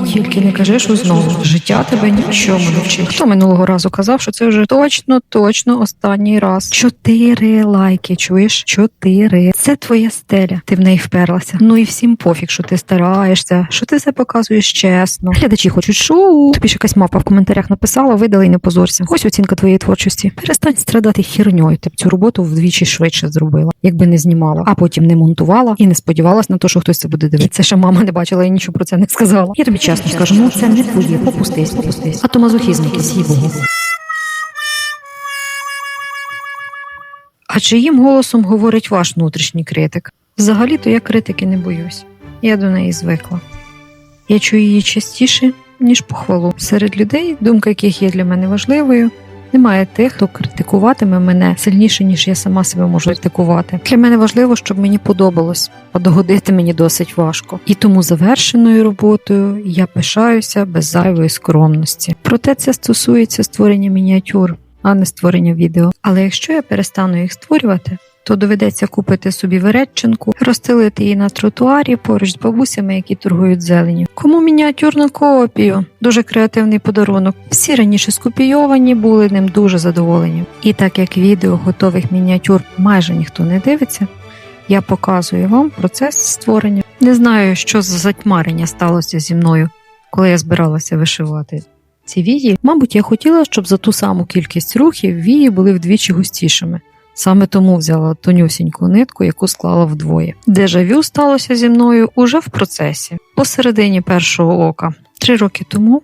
тільки не кажи, що знову. Життя тебе нічому не вчить. Хто минулого разу казав, що це вже точно, точно останній раз. Чотири лайки, чуєш? Чотири. Це твоя стеля. Ти в неї вперлася. Ну і всім пофіг, що ти стараєшся, що ти все показуєш чесно. Глядачі хочуть шоу. Тобі ж якась мапа в коментарях написала, видали і не позорся. Ось оцінка твоєї творчості. Перестань страдати херньою. Ти б цю роботу вдвічі швидше зробила, якби не знімала, а потім не монтувала і не сподівалась на те, що хтось це буде дивитися. Це ще мама не бачила і нічого про це не сказала. Я тобі чесно скажу, ну це не твоє. Попустись, попустись. А то мазохізм якийсь їй богу. А чиїм голосом говорить ваш внутрішній критик? Взагалі-то я критики не боюсь. Я до неї звикла. Я чую її частіше, ніж похвалу. Серед людей, думка яких є для мене важливою, немає тих, хто критикуватиме мене сильніше, ніж я сама себе можу критикувати. Для мене важливо, щоб мені подобалось, а догодити мені досить важко. І тому завершеною роботою я пишаюся без зайвої скромності. Проте це стосується створення мініатюр, а не створення відео. Але якщо я перестану їх створювати, то доведеться купити собі веретчинку, розстелити її на тротуарі поруч з бабусями, які торгують зеленю. Кому мініатюрну копію? Дуже креативний подарунок. Всі раніше скопійовані були ним дуже задоволені. І так як відео готових мініатюр майже ніхто не дивиться, я показую вам процес створення. Не знаю, що за затьмарення сталося зі мною, коли я збиралася вишивати. Ці вії, мабуть, я хотіла, щоб за ту саму кількість рухів вії були вдвічі густішими. Саме тому взяла тонюсіньку нитку, яку склала вдвоє. Дежавю сталося зі мною уже в процесі, посередині першого ока. Три роки тому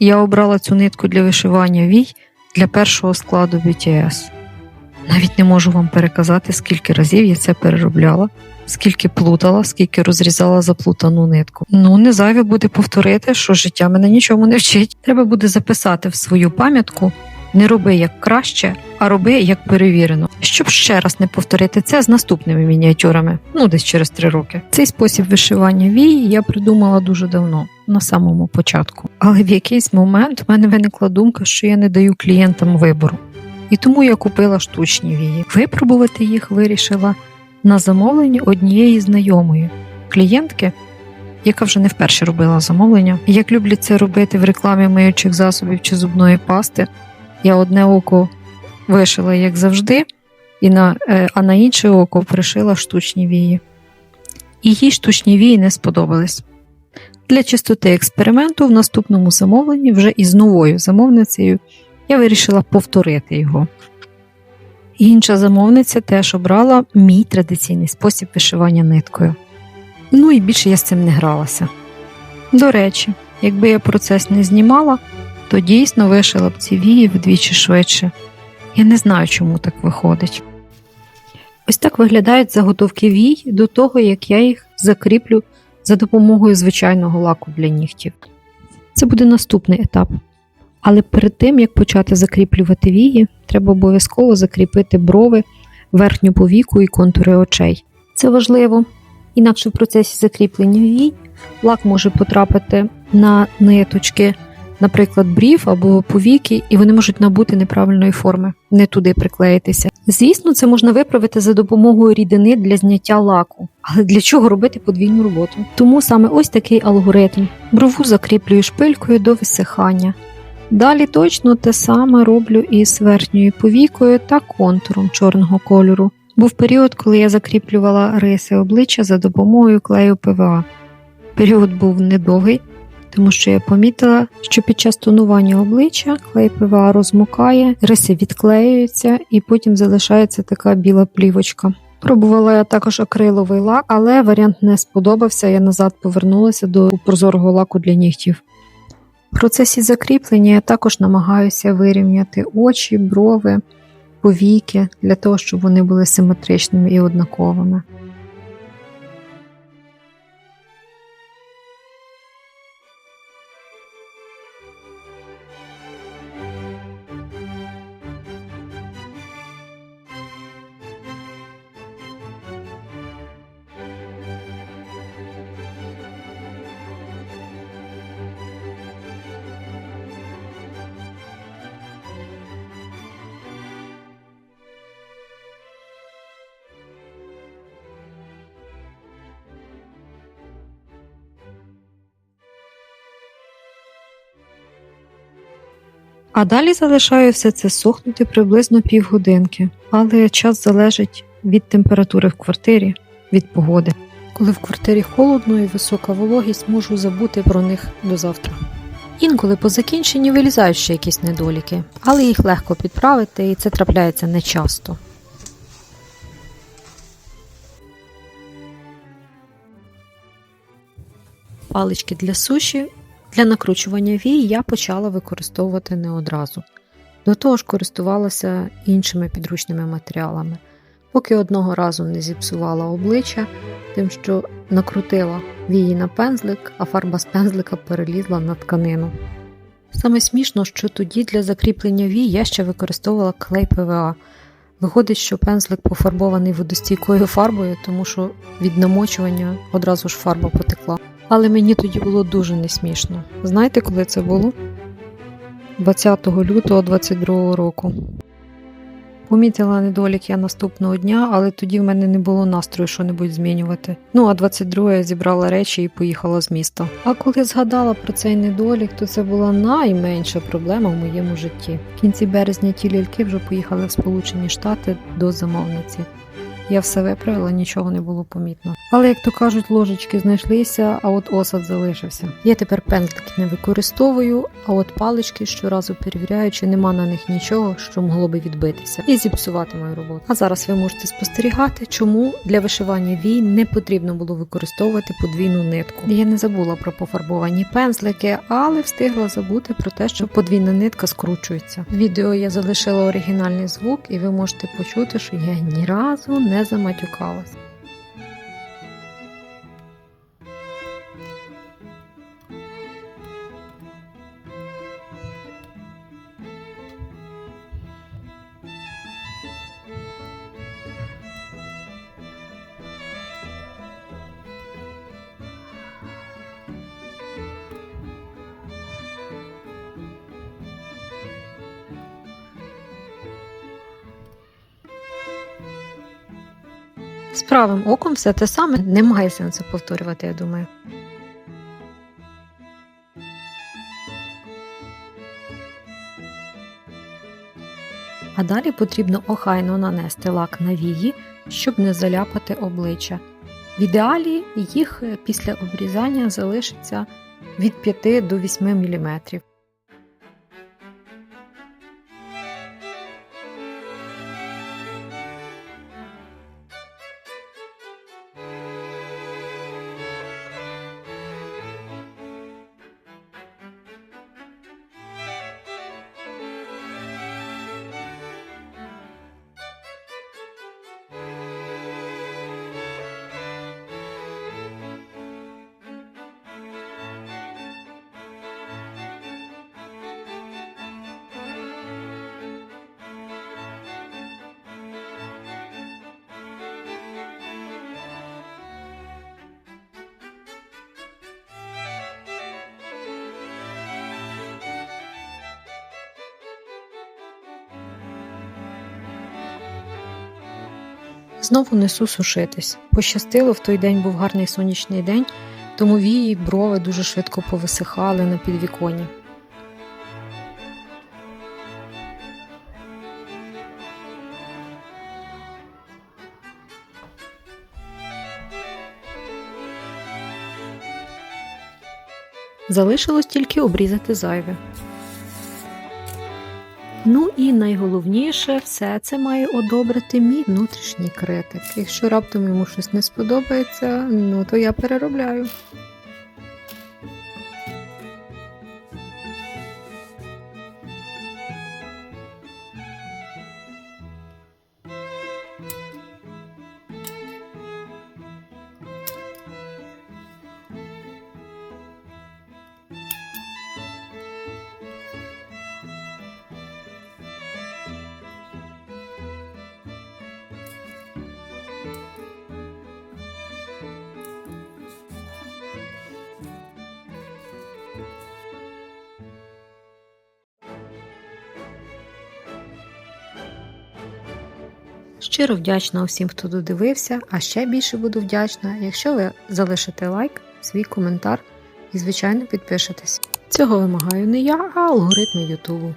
я обрала цю нитку для вишивання вій для першого складу BTS. Навіть не можу вам переказати, скільки разів я це переробляла, скільки плутала, скільки розрізала заплутану нитку. Ну, не зайве буде повторити, що життя мене нічому не вчить. Треба буде записати в свою пам'ятку не роби як краще, а роби як перевірено, щоб ще раз не повторити це з наступними мініатюрами, ну десь через три роки. Цей спосіб вишивання вії я придумала дуже давно, на самому початку. Але в якийсь момент в мене виникла думка, що я не даю клієнтам вибору. І тому я купила штучні вії. Випробувати їх вирішила на замовленні однієї знайомої клієнтки. Яка вже не вперше робила замовлення. Як люблять це робити в рекламі миючих засобів чи зубної пасти, я одне око вишила, як завжди, і на, е, а на інше око пришила штучні вії. І їй штучні вії не сподобались. Для чистоти експерименту в наступному замовленні вже із новою замовницею я вирішила повторити його. Інша замовниця теж обрала мій традиційний спосіб вишивання ниткою. Ну і більше я з цим не гралася. До речі, якби я процес не знімала, то дійсно вишила б ці вії вдвічі швидше. Я не знаю, чому так виходить. Ось так виглядають заготовки вій до того, як я їх закріплю за допомогою звичайного лаку для нігтів. Це буде наступний етап. Але перед тим, як почати закріплювати вії, треба обов'язково закріпити брови, верхню повіку і контури очей. Це важливо, інакше в процесі закріплення вій лак може потрапити на ниточки наприклад, брів або повіки, і вони можуть набути неправильної форми, не туди приклеїтися. Звісно, це можна виправити за допомогою рідини для зняття лаку. Але для чого робити подвійну роботу? Тому саме ось такий алгоритм: брову закріплюю шпилькою до висихання. Далі точно те саме роблю із верхньою повікою та контуром чорного кольору. Був період, коли я закріплювала риси обличчя за допомогою клею ПВА. Період був недовгий, тому що я помітила, що під час тонування обличчя клей ПВА розмокає, риси відклеюються і потім залишається така біла плівочка. Пробувала я також акриловий лак, але варіант не сподобався. Я назад повернулася до прозорого лаку для нігтів. В процесі закріплення я також намагаюся вирівняти очі, брови, повіки для того, щоб вони були симетричними і однаковими. А далі залишаю все це сохнути приблизно півгодинки, але час залежить від температури в квартирі, від погоди. Коли в квартирі холодно і висока вологість, можу забути про них до завтра. Інколи по закінченні вилізають ще якісь недоліки, але їх легко підправити і це трапляється нечасто. Палички для суші для накручування вій я почала використовувати не одразу. До того ж користувалася іншими підручними матеріалами, поки одного разу не зіпсувала обличчя, тим, що накрутила вії на пензлик, а фарба з пензлика перелізла на тканину. Саме смішно, що тоді для закріплення вій я ще використовувала клей ПВА. Виходить, що пензлик пофарбований водостійкою фарбою, тому що від намочування одразу ж фарба потекла. Але мені тоді було дуже несмішно. Знаєте, коли це було? 20 лютого 22 року. Помітила недолік я наступного дня, але тоді в мене не було настрою що-небудь змінювати. Ну а 22 я зібрала речі і поїхала з міста. А коли згадала про цей недолік, то це була найменша проблема в моєму житті. В кінці березня ті ляльки вже поїхали в Сполучені Штати до замовниці. Я все виправила, нічого не було помітно. Але, як то кажуть, ложечки знайшлися, а от осад залишився. Я тепер пензлики не використовую, а от палички щоразу перевіряю, чи нема на них нічого, що могло би відбитися, і зіпсувати мою роботу. А зараз ви можете спостерігати, чому для вишивання вій не потрібно було використовувати подвійну нитку. Я не забула про пофарбовані пензлики, але встигла забути про те, що подвійна нитка скручується. В відео я залишила оригінальний звук, і ви можете почути, що я ні разу не заматюкалась. З правим оком все те саме, немає сенсу повторювати, я думаю. А далі потрібно охайно нанести лак на вії, щоб не заляпати обличчя. В ідеалі їх після обрізання залишиться від 5 до 8 мм. Знову несу сушитись. Пощастило, в той день був гарний сонячний день, тому вії брови дуже швидко повисихали на підвіконі. Залишилось тільки обрізати зайве. Ну і найголовніше, все це має одобрити мій внутрішній критик. Якщо раптом йому щось не сподобається, ну то я переробляю. Щиро вдячна усім, хто додивився, а ще більше буду вдячна, якщо ви залишите лайк, свій коментар і, звичайно, підпишетесь. Цього вимагаю не я, а алгоритми Ютубу.